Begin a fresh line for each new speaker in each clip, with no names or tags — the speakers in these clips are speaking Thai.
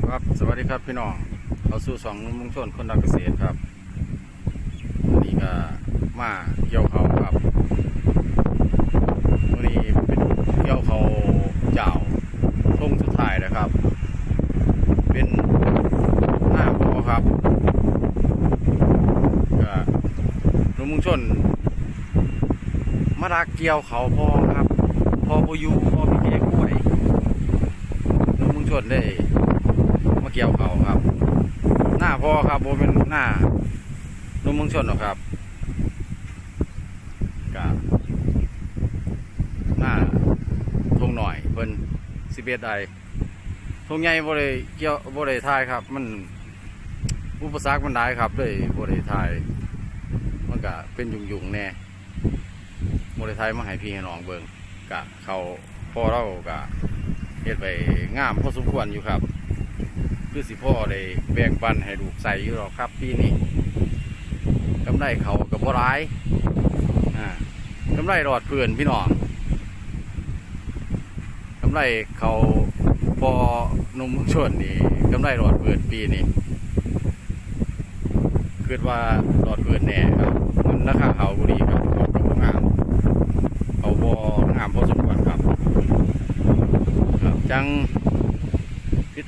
ครับ สวัสดีครับพี่น้องเขาสู่สองนุ่มมุงชนคนดักเกษตรครับวันนี้ก็มาเกี่ยวเขาครับวันนี้เป็นเกี่ยวเขาเจ้าช่งสุดท้ายนะครับ เป็นหน้าพอครับก็หนุ่มมุงชนมารักเกี่ยวเขาพอครับ พอปยูพอพี่แกกล้วยนุ่มมุงชนได้ เกี่ยวเขาครับ หน้าพ่อครับโบเป็นหน้านุ่มมืองชนหรอกครับกับหน้าทงหน่อยเพิ่นสิบเอ็ดไดทงใหญ่โบ่ได้เกี่ยวโบ่ได้ทายครับ มันอุปสรรคมันได้ครับเลยโบ่ได้ทายมันก็เป็นยุ่งๆแน่โบ่ได้ทายมาให้พี่ให้น้องเบิงกะเขาพ่อเรากะเฮ็ดไปงามพอสมควรอยู่ครับ คือสิพ่อได้แบ่งปันให้ลูกใส่อยู่หรอกครับปีนี้กำไรเขากับบ่ร้ายอ่ากำไรรอดเพื่อนพี่น้องกำไรเขาพอหนุ่มเมืองชนนี่กำไรรอดเพื่อนปีนี้คิดว่ารอดเพื่อนแน่ครับมันราคาเขาบุรีครับเขากับงามเขาบ่งามพอสมควรครับ ครับจัง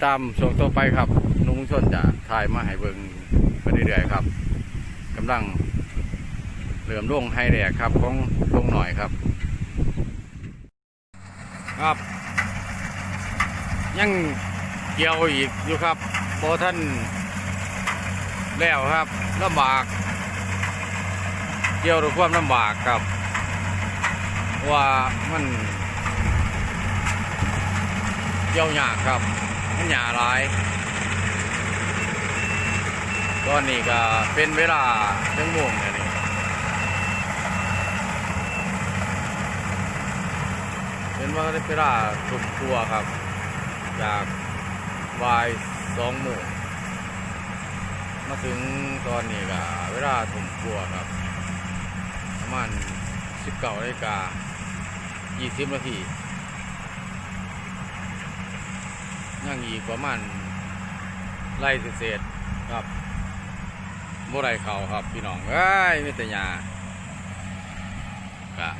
ตามช่วงต่อไปครับ นุ่มชนจะถ่ายมาให้เบิ่งไปเรื่อยๆครับกำลังเหลื่อมลงให้แดกครับของลงหน่อยครับ ครับ ยังเกี่ยวอีกอยู่ครับพอท่านแล้วครับลำบาก เกี่ยวด้วยความลำบากครับ ว่ามันเกี่ยวยากครับ มันหยาหลายตอนนี้ก็เป็นเวลาเรื่องม่วงเนี่ยนี่เป็นว่าเวลาสุดตัวครับ จากบ่ายสองโมงมาถึงตอนนี้ก็เวลาถุมตัวครับประมาณสิบเก้านาฬิกายี่สิบนาที ยังอีกประมาณไล่เศษๆครับบ่ไรเขาครับพี่น้องเอ้ยไม่แต่ยากะ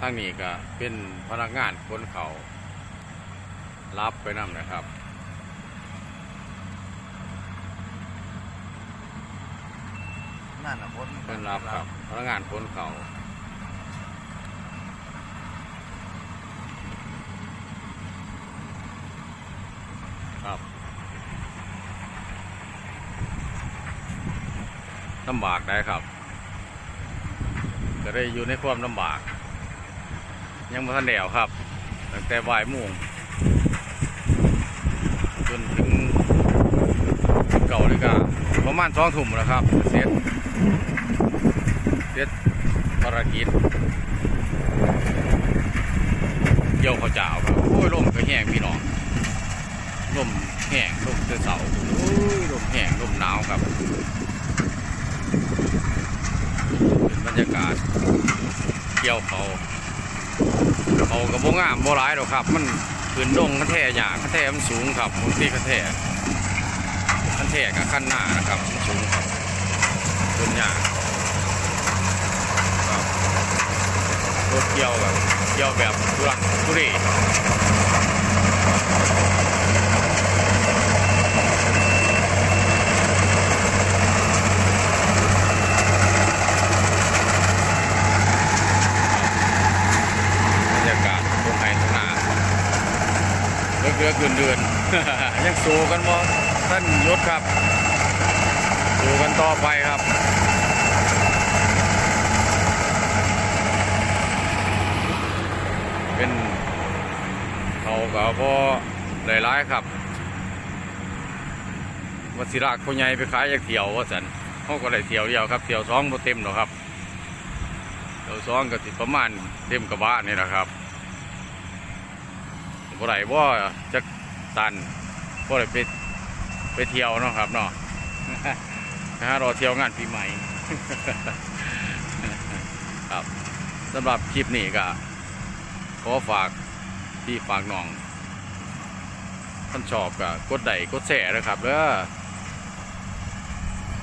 ทางนี้ก็เป็นพนักงานคนเขารับไปนำนะครับ
นั่นน่ะพ้น
เพิ่นรับครับพนักงานคนเขา ลำบากได้ครับก็ได้อยู่ในความลำบาก ยังม่ทันเดวครับ ตั้งแต่บ่ายโมงจนถึงเก่าเลยก็ประมาณสองทุ่มแล้วครับเสร็จเด็ดภารกิจเกี่ยวข้าวเจ้าครับโอ้ยลมก็แห้งพี่น้องลมแห้งลมเตเสาโอ้ยลมแห้งลมหนาวครับเป็นบรรยากาศเกี่ยวเขาเขากับโบงามโบรายหรอกครับ มันขึ้นดงคันแท่หยาคันแท่มันสูงครับบางทีคันแท่คันแท่กับขั้นหน้านะครับมันสูงครับต้นหญ้าครับรถเกี่ยวแบบเกี่ยวแบบทุรักทุเรรยากาศตรงไหนตรงหน้า เลือกเลือกเดือนเดือนยังสู้กันบ่ท่านยศครับสู้กันต่อไปครับเป็นเขาก็พอหลายๆครับวัสิรากคนใหญ่ไปขายอยากเที่ยวว่าสันเขาก็ได้เที่ยวเดียวครับเที่ยวสองบ่เต็มหรอกครับเที่ยวสองก็สิประมาณเต็มกระบะนี่นะครับ บ่ได้ว่าจะตันบ่ได้ไปไปเที่ยวเนาะครับเนาะนะฮะรอเที่ยวงานปีใหม่ครับสำหรับคลิปนี้ก็ขอฝากพี่ฝากน้องท่านชอบก็กดไลค์กดแชร์นะครับเด้อ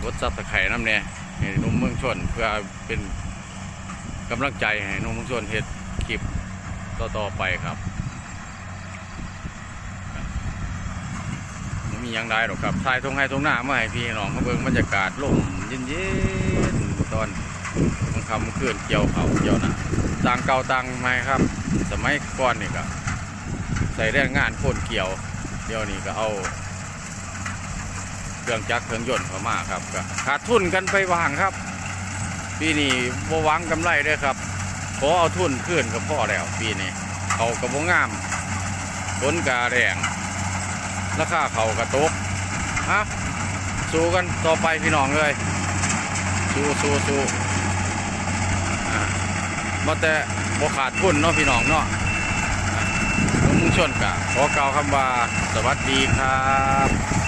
กดซับตะไคร่น้ำเนี่ยให้หนุ่มเมืองชนเพื่อเป็นกำลังใจให้หนุ่มเมืองชนเฮ็ดคลิปต่อๆไปครับมันมีห ยังได้หรอกครับทายทงให้ทงหน้ามาให้พี่น้องมาเบิ่งบรรยากาศลมเย็นๆตอนกลางค่ำคืนเกี่ยวเขาเกี่ยวนาต่างเก่าต่างใหม่ครับ สมัยก่อนนี่ก็ใส่แรงงานคนเกี่ยว เดี๋ยวนี้ก็เอาเครื่องจักรเครื่องยนต์เข้ามาครับก็ขาดทุนกันไปวางครับปีนี้บ่วังกำไรด้อครับขอเอาทุนขึ้นก็พอแล้วปีนี้เขากระบงามผลกาแรง ราคาเขากระตุกฮะสู้กันต่อไปพี่น้องเลย สู้สู้สู้อ่ามาแต่บขาดทุนเนาะพี่น้องเนาะอ่งชนกะขอกล่าวคำว่า สวัสดีครับ